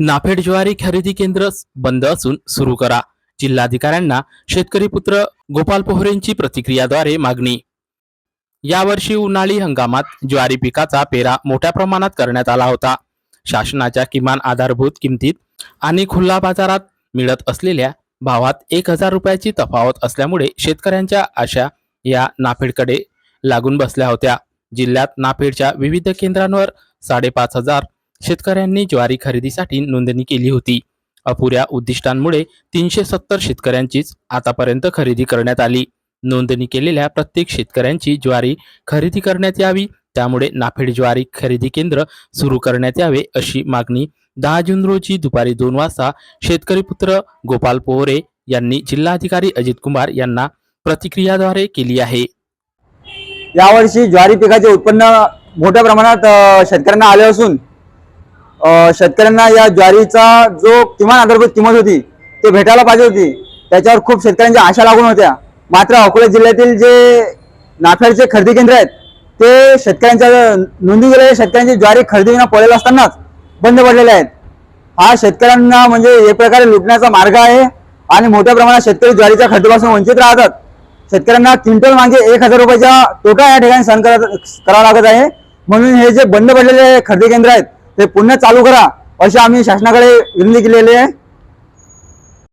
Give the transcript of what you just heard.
नाफेड ज्वारी खरेदी केंद्र बंद असून सुरू करा. जिल्हाधिकाऱ्यांना शेतकरी पुत्र गोपाल पोहरेंची प्रतिक्रियाद्वारे मागणी. यावर्षी उन्हाळी हंगामात ज्वारी पिकाचा पेरा मोठ्या प्रमाणात करण्यात आला होता. शासनाच्या किमान आधारभूत किमतीत आणि खुल्ला बाजारात मिळत असलेल्या भावात एक हजार रुपयाची तफावत असल्यामुळे शेतकऱ्यांच्या आशा या नाफेडकडे लागून बसल्या होत्या. जिल्ह्यात नाफेडच्या विविध केंद्रांवर साडेपाच हजार शेतकऱ्यांनी ज्वारी खरेदीसाठी नोंदणी केली होती. अपुऱ्या उद्दिष्टांमुळे तीनशे सत्तर शेतकऱ्यांचीच आतापर्यंत खरेदी करण्यात आली. नोंदणी केलेल्या प्रत्येक शेतकऱ्यांची ज्वारी खरेदी करण्यात यावी त्यामुळे नाफेड ज्वारी खरेदी केंद्र सुरू करण्यात यावे अशी मागणी दहा जून रोजी दुपारी दोन वाजता शेतकरी पुत्र गोपाल पोहरे यांनी जिल्हाधिकारी अजित कुमार यांना प्रतिक्रियाद्वारे केली आहे. यावर्षी ज्वारी पिकाचे उत्पन्न मोठ्या प्रमाणात शेतकऱ्यांना आले असून शेतकऱ्यांना या ज्वारीचा जो किमान आधारभूत किंमत होती ते भेटायला पाहिजे होती. त्याच्यावर खूप शेतकऱ्यांच्या आशा लागून होत्या. मात्र अकोला जिल्ह्यातील जे नाफेडचे खरेदी केंद्र आहेत ते शेतकऱ्यांच्या नोंदी गेलेल्या शेतकऱ्यांची ज्वारी खरेदी विना पडलेला असतानाच बंद पडलेले आहेत. हा शेतकऱ्यांना म्हणजे एक प्रकारे लुटण्याचा मार्ग आहे आणि मोठ्या प्रमाणात शेतकरी ज्वारीच्या खरेदीपासून वंचित राहतात. शेतकऱ्यांना क्विंटल मागे एक हजार रुपयाचा तोटा या ठिकाणी सहन करावा लागत आहे. म्हणून हे जे बंद पडलेले खरेदी केंद्र आहेत ते पुन्हा चालू करा. अशी आम्ही शासनाकडे विनंती केलेली आहे.